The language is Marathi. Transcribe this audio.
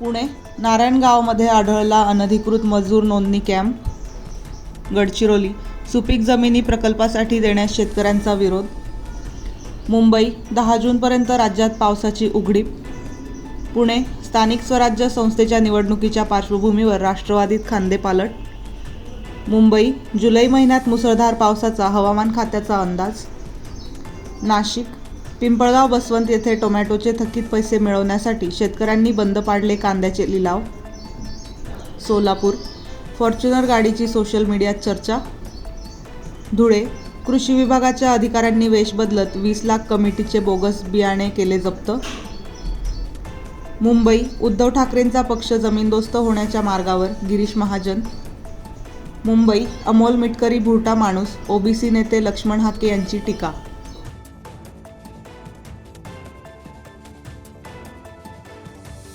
पुणे नारायणगावमध्ये आढळला अनधिकृत मजूर नोंदणी कॅम्प गडचिरोली सुपीक जमिनी प्रकल्पासाठी देण्यास शेतकऱ्यांचा विरोध. मुंबई दहा जूनपर्यंत राज्यात पावसाची उघडीप. पुणे स्थानिक स्वराज्य संस्थेच्या निवडणुकीच्या पार्श्वभूमीवर राष्ट्रवादीत खांदेपालट मुंबई जुलै महिन्यात मुसळधार पावसाचा हवामान खात्याचा अंदाज. नाशिक पिंपळगाव बसवंत येथे टोमॅटोचे थकीत पैसे मिळवण्यासाठी शेतकऱ्यांनी बंद पाडले कांद्याचे लिलाव. सोलापूर फॉर्च्युनर गाडीची सोशल मीडियात चर्चा. धुळे कृषी विभागाच्या अधिकाऱ्यांनी वेश बदलत वीस लाख कमिटीचे बोगस बियाणे केले जप्त. मुंबई उद्धव ठाकरेंचा पक्ष जमीनदोस्त होण्याच्या मार्गावर गिरीश महाजन. मुंबई अमोल मिटकरी भुरटा माणूस ओबीसी नेते लक्ष्मण हाके यांची टीका.